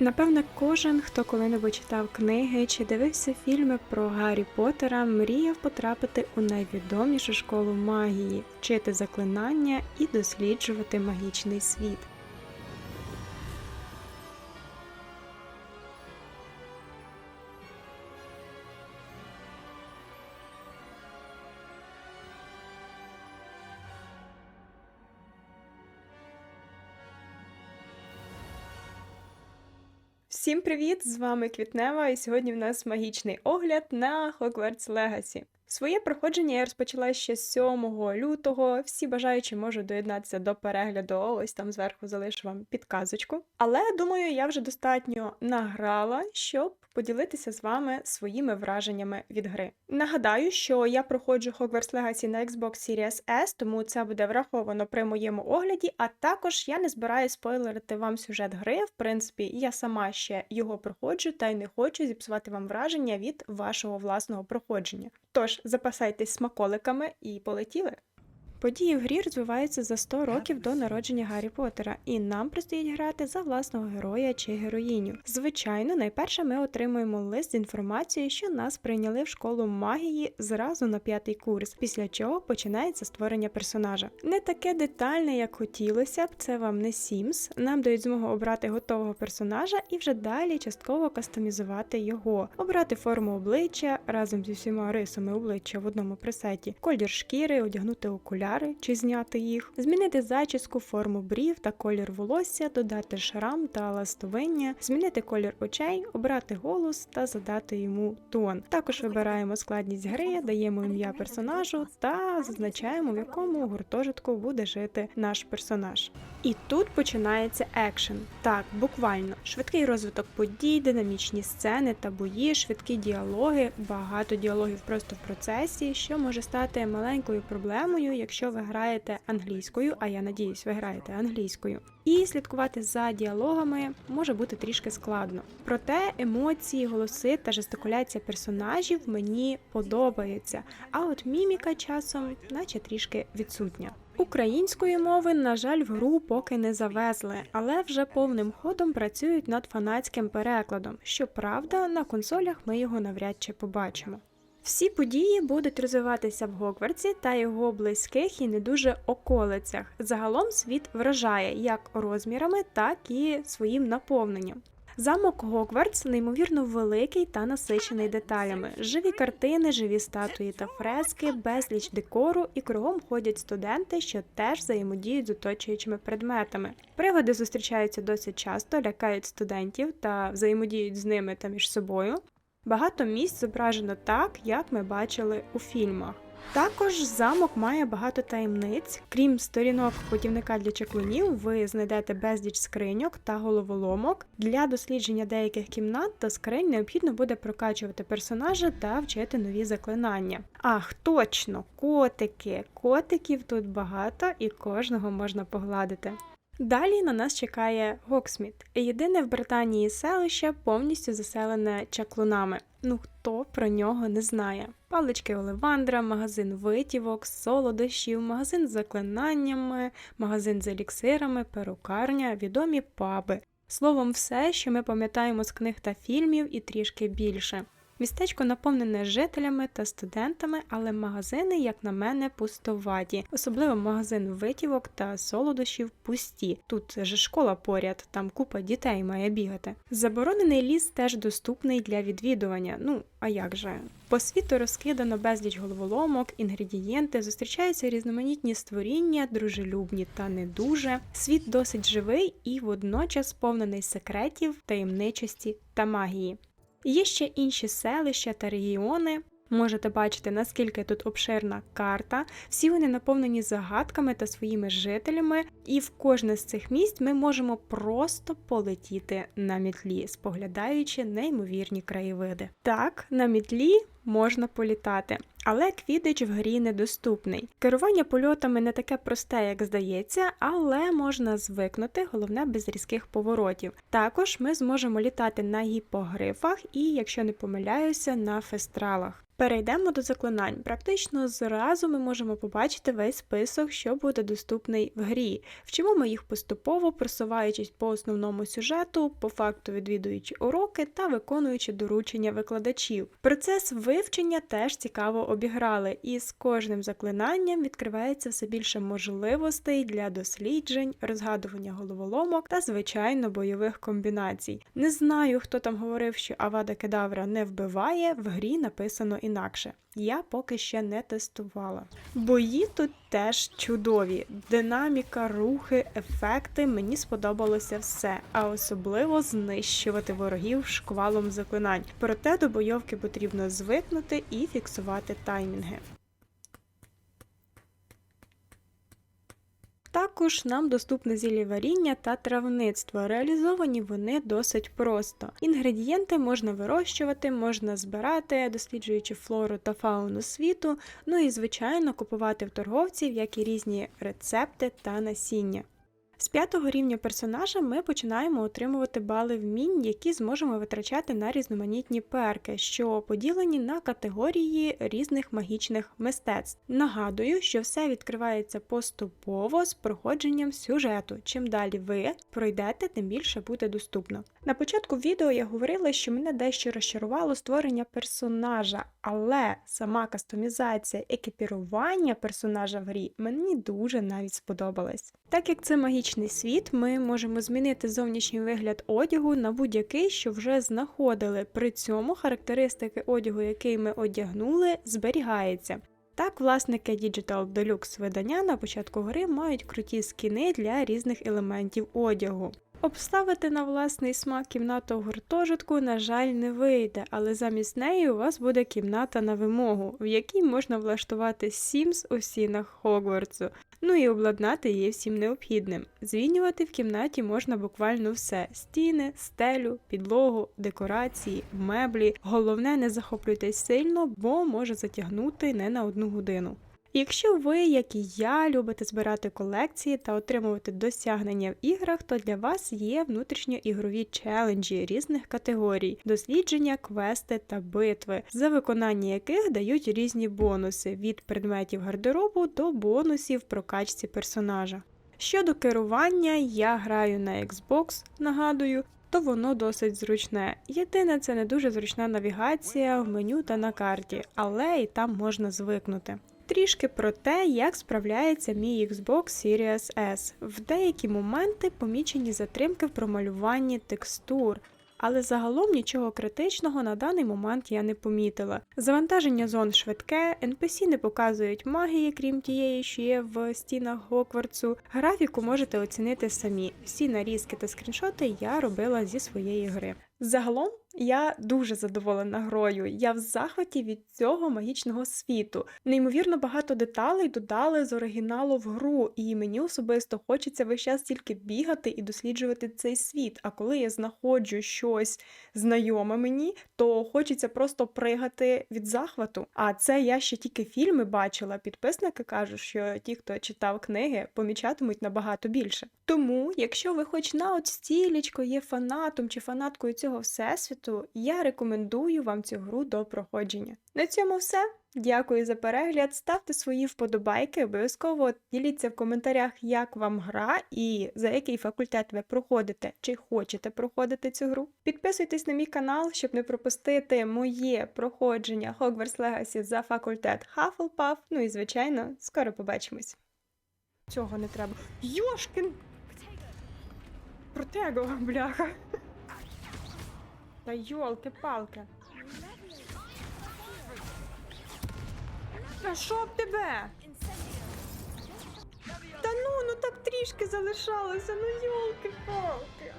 Напевне, кожен, хто коли-небудь читав книги чи дивився фільми про Гаррі Поттера, мріяв потрапити у найвідомішу школу магії, вчити заклинання і досліджувати магічний світ. Всім привіт! З вами Квітнева, і сьогодні в нас магічний огляд на Hogwarts Legacy. Своє проходження я розпочала ще 7 лютого. Всі бажаючі можуть доєднатися до перегляду. Ось там зверху залишу вам підказочку. Але думаю, я вже достатньо награла, щоб поділитися з вами своїми враженнями від гри. Нагадаю, що я проходжу Hogwarts Legacy на Xbox Series S, тому це буде враховано при моєму огляді. А також я не збираю спойлерити вам сюжет гри. В принципі, я сама ще його проходжу та й не хочу зіпсувати вам враження від вашого власного проходження. Тож запасайтесь смаколиками і полетіли. Події в грі розвиваються за 100 років до народження Гаррі Поттера, і нам предстоїть грати за власного героя чи героїню. Звичайно, найперше ми отримуємо лист з інформацією, що нас прийняли в школу магії зразу на п'ятий курс, після чого починається створення персонажа. Не таке детальне, як хотілося б, це вам не Sims. Нам дають змогу обрати готового персонажа і вже далі частково кастомізувати його, обрати форму обличчя разом зі всіма рисами обличчя в одному пресеті, колір шкіри, одягнути окуляри чи зняти їх, змінити зачіску, форму брів та колір волосся, додати шрам та ластовиння, змінити колір очей, обрати голос та задати йому тон. Також вибираємо складність гри, даємо ім'я персонажу та зазначаємо, в якому гуртожитку буде жити наш персонаж. І тут починається екшен. Так, буквально швидкий розвиток подій, динамічні сцени та бої, швидкі діалоги, багато діалогів просто в процесі, що може стати маленькою проблемою, якщо ви граєте англійською, а я надіюсь, ви граєте англійською. І слідкувати за діалогами може бути трішки складно. Проте емоції, голоси та жестикуляція персонажів мені подобаються, а от міміка часом, наче трішки відсутня. Української мови, на жаль, в гру поки не завезли, але вже повним ходом працюють над фанатським перекладом. Щоправда, на консолях ми його навряд чи побачимо. Всі події будуть розвиватися в Гогвартсі та його близьких і не дуже околицях. Загалом світ вражає як розмірами, так і своїм наповненням. Замок Гогвартс неймовірно великий та насичений деталями. Живі картини, живі статуї та фрески, безліч декору і кругом ходять студенти, що теж взаємодіють з оточуючими предметами. Приводи зустрічаються досить часто, лякають студентів та взаємодіють з ними та між собою. Багато місць зображено так, як ми бачили у фільмах. Також замок має багато таємниць. Крім сторінок путівника для чаклунів, ви знайдете безліч скриньок та головоломок. Для дослідження деяких кімнат та скринь необхідно буде прокачувати персонажа та вчити нові заклинання. Ах, точно, котики! Котиків тут багато і кожного можна погладити. Далі на нас чекає Гоксміт, єдине в Британії селище повністю заселене чаклунами. Ну хто про нього не знає? Палички Оливандра, магазин витівок, солодощів, магазин з заклинаннями, магазин з еліксирами, перукарня, відомі паби. Словом, все, що ми пам'ятаємо з книг та фільмів, і трішки більше. Містечко наповнене жителями та студентами, але магазини, як на мене, пустоваті. Особливо магазин витівок та солодощів пусті. Тут же школа поряд, там купа дітей має бігати. Заборонений ліс теж доступний для відвідування. Ну а як же? По світу розкидано безліч головоломок, інгредієнти, зустрічаються різноманітні створіння, дружелюбні та не дуже. Світ досить живий і водночас сповнений секретів, таємничості та магії. Є ще інші селища та регіони. Можете бачити, наскільки тут обширна карта. Всі вони наповнені загадками та своїми жителями, і в кожне з цих місць ми можемо просто полетіти на мітлі, споглядаючи неймовірні краєвиди. Так, на мітлі можна політати. Але квідич в грі недоступний. Керування польотами не таке просте, як здається, але можна звикнути, головне без різких поворотів. Також ми зможемо літати на гіпогрифах і, якщо не помиляюся, на фестралах. Перейдемо до заклинань. Практично зразу ми можемо побачити весь список, що буде доступний в грі. Вчимо ми їх поступово, просуваючись по основному сюжету, по факту відвідуючи уроки та виконуючи доручення викладачів. Процес вивчення теж цікаво обіграли, і з кожним заклинанням відкривається все більше можливостей для досліджень, розгадування головоломок та, звичайно, бойових комбінацій. Не знаю, хто там говорив, що Авада Кедавра не вбиває, в грі написано інакше. Я поки ще не тестувала. Бої тут теж чудові. Динаміка, рухи, ефекти мені сподобалося все, а особливо знищувати ворогів шквалом заклинань. Проте до бойовки потрібно звикнути і фіксувати таймінги. Також нам доступне зілля варіння та травництво. Реалізовані вони досить просто. Інгредієнти можна вирощувати, можна збирати, досліджуючи флору та фауну світу. Ну і звичайно купувати в торговців як і різні рецепти та насіння. З п'ятого рівня персонажа ми починаємо отримувати бали вмінь, які зможемо витрачати на різноманітні перки, що поділені на категорії різних магічних мистецтв. Нагадую, що все відкривається поступово з проходженням сюжету. Чим далі ви пройдете, тим більше буде доступно. На початку відео я говорила, що мене дещо розчарувало створення персонажа, але сама кастомізація екіпірування персонажа в грі мені дуже навіть сподобалась. Так як це магічний світ, ми можемо змінити зовнішній вигляд одягу на будь-який, що вже знаходили. При цьому характеристики одягу, який ми одягнули, зберігається. Так, власники Digital Deluxe видання на початку гри мають круті скіни для різних елементів одягу. Обставити на власний смак кімнату гуртожитку, на жаль, не вийде, але замість неї у вас буде кімната на вимогу, в якій можна влаштувати Sims у стінах Хогвартсу, ну і обладнати її всім необхідним. Змінювати в кімнаті можна буквально все: стіни, стелю, підлогу, декорації, меблі. Головне, не захоплюйтесь сильно, бо може затягнути не на одну годину. Якщо ви, як і я, любите збирати колекції та отримувати досягнення в іграх, то для вас є внутрішньоігрові челенджі різних категорій, дослідження, квести та битви, за виконання яких дають різні бонуси від предметів гардеробу до бонусів в прокачці персонажа. Щодо керування, я граю на Xbox, нагадую, то воно досить зручне. Єдине, це не дуже зручна навігація в меню та на карті, але і там можна звикнути. Трішки про те, як справляється мій Xbox Series S. В деякі моменти помічені затримки в промалюванні текстур, але загалом нічого критичного на даний момент я не помітила. Завантаження зон швидке, NPC не показують магії, крім тієї, що є в стінах Гоквартсу. Графіку можете оцінити самі. Всі нарізки та скріншоти я робила зі своєї гри. Загалом я дуже задоволена грою. Я в захваті від цього магічного світу. Неймовірно багато деталей додали з оригіналу в гру, і мені особисто хочеться весь час тільки бігати і досліджувати цей світ. А коли я знаходжу щось знайоме мені, то хочеться просто пригати від захвату. А це я ще тільки фільми бачила. Підписники кажуть, що ті, хто читав книги, помічатимуть набагато більше. Тому, якщо ви хоч на от стілечко є фанатом чи фанаткою цього всесвіту, я рекомендую вам цю гру до проходження. На цьому все. Дякую за перегляд. Ставте свої вподобайки, обов'язково діліться в коментарях, як вам гра і за який факультет ви проходите чи хочете проходити цю гру. Підписуйтесь на мій канал, щоб не пропустити моє проходження Hogwarts Legacy за факультет Hufflepuff. Ну і звичайно, скоро побачимось. Цього не треба. Йошкін! Протего, бляха. Та йолки-палки. Та що б тебе? Та ну, ну так трішки залишалося, ну йолки-палки.